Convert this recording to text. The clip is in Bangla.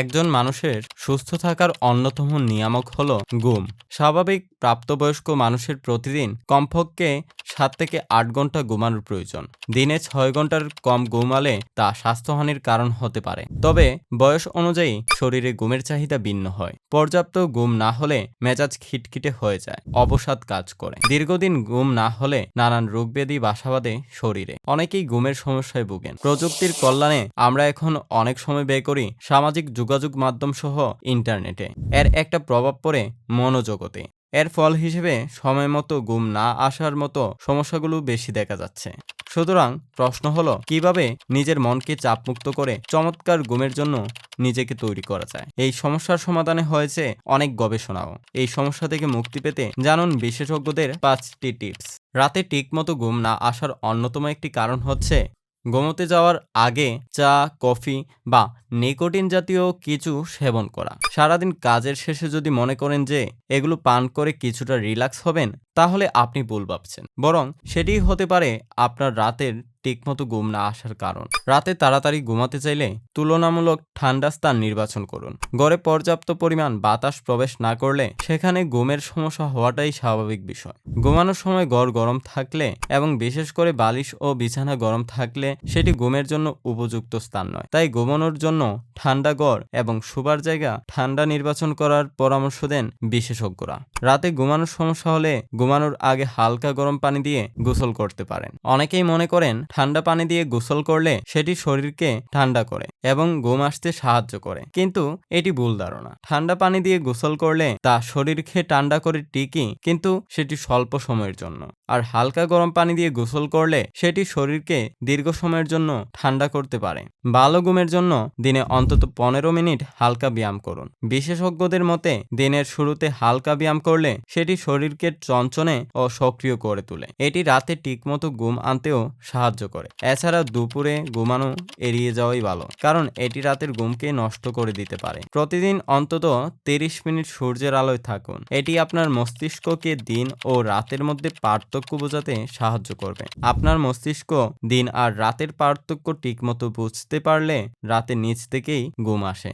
একজন মানুষের সুস্থ থাকার অন্যতম নিয়ামক হল ঘুম। স্বাভাবিক প্রাপ্তবয়স্ক মানুষের প্রতিদিন কমপক্ষে সাত থেকে আট ঘণ্টা ঘুমানোর প্রয়োজন। দিনে ছয় ঘণ্টার কম ঘুমালে তা স্বাস্থ্যহানির কারণ হতে পারে। তবে বয়স অনুযায়ী শরীরে ঘুমের চাহিদা ভিন্ন হয়। পর্যাপ্ত ঘুম না হলে মেজাজ খিটখিটে হয়ে যায়, অবসাদ কাজ করে। দীর্ঘদিন ঘুম না হলে নানান রোগব্যাধি বাসা বাঁধে শরীরে। অনেকেই ঘুমের সমস্যায় ভুগেন। প্রযুক্তির কল্যাণে আমরা এখন অনেক সময় ব্যয় করি সামাজিক যোগাযোগ মাধ্যম সহ ইন্টারনেটে। এর একটা প্রভাব পড়ে মনোজগতে। এর ফল হিসেবে সময় মতো ঘুম না আসার মতো সমস্যাগুলো বেশি দেখা যাচ্ছে। সুতরাং প্রশ্ন হলো, কীভাবে নিজের মনকে চাপমুক্ত করে চমৎকার ঘুমের জন্য নিজেকে তৈরি করা যায়? এই সমস্যার সমাধানে হয়েছে অনেক গবেষণাও। এই সমস্যা থেকে মুক্তি পেতে জানুন বিশেষজ্ঞদের পাঁচটি টিপস। রাতে ঠিকমতো ঘুম না আসার অন্যতম একটি কারণ হচ্ছে ঘুমোতে যাওয়ার আগে চা, কফি বা নিকোটিন জাতীয় কিছু সেবন করা। সারাদিন কাজের শেষে যদি মনে করেন যে এগুলো পান করে কিছুটা রিল্যাক্স হবেন, তাহলে আপনি ভুল ভাবছেন। বরং সেটিই হতে পারে আপনার রাতের ঠিকমতো ঘুম না আসার কারণ। রাতে তাড়াতাড়ি ঘুমাতে চাইলে তুলনামূলক ঠান্ডা স্থান নির্বাচন করুন। গড়ে পর্যাপ্ত পরিমাণ বাতাস প্রবেশ না করলে সেখানে ঘুমের সমস্যা হওয়াটাই স্বাভাবিক বিষয়। ঘুমানোর সময় গড় গরম থাকলে এবং বিশেষ করে বালিশ ও বিছানা গরম থাকলে সেটি ঘুমের জন্য উপযুক্ত স্থান নয়। তাই ঘুমানোর জন্য ঠান্ডা গড় এবং শুবার জায়গা ঠান্ডা নির্বাচন করার পরামর্শ দেন বিশেষজ্ঞরা। রাতে ঘুমানোর সমস্যা হলে ঘুমানোর আগে হালকা গরম পানি দিয়ে গোসল করতে পারেন। অনেকেই মনে করেন ঠান্ডা পানি দিয়ে গোসল করলে সেটি শরীরকে ঠান্ডা করে এবং ঘুম আসতে সাহায্য করে। কিন্তু এটি ভুল ধারণা। ঠান্ডা পানি দিয়ে গোসল করলে তা শরীরকে ঠান্ডা করে ঠিকই, কিন্তু সেটি স্বল্প সময়ের জন্য। আর হালকা গরম পানি দিয়ে গোসল করলে সেটি শরীরকে দীর্ঘ সময়ের জন্য ঠান্ডা করতে পারে। ভালো ঘুমের জন্য দিনে অন্তত পনেরো মিনিট হালকা ব্যায়াম করুন। বিশেষজ্ঞদের মতে, দিনের শুরুতে হালকা ব্যায়াম করলে সেটি শরীরকে চঞ্চনে ও সক্রিয় করে তোলে। এটি রাতে ঠিকমতো ঘুম আনতেও সাহায্য করে। এছাড়া দুপুরে ঘুমানো এড়িয়ে যাওয়াই ভালো, কারণ এটি রাতের ঘুমকে নষ্ট করে দিতে পারে। প্রতিদিন অন্তত তিরিশ মিনিট সূর্যের আলোয় থাকুন। এটি আপনার মস্তিষ্ককে দিন ও রাতের মধ্যে পার্থক্য বোঝাতে সাহায্য করবে। আপনার মস্তিষ্ক দিন আর রাতের পার্থক্য ঠিকমতো বুঝতে পারলে রাতে নিচ থেকেই ঘুম আসে।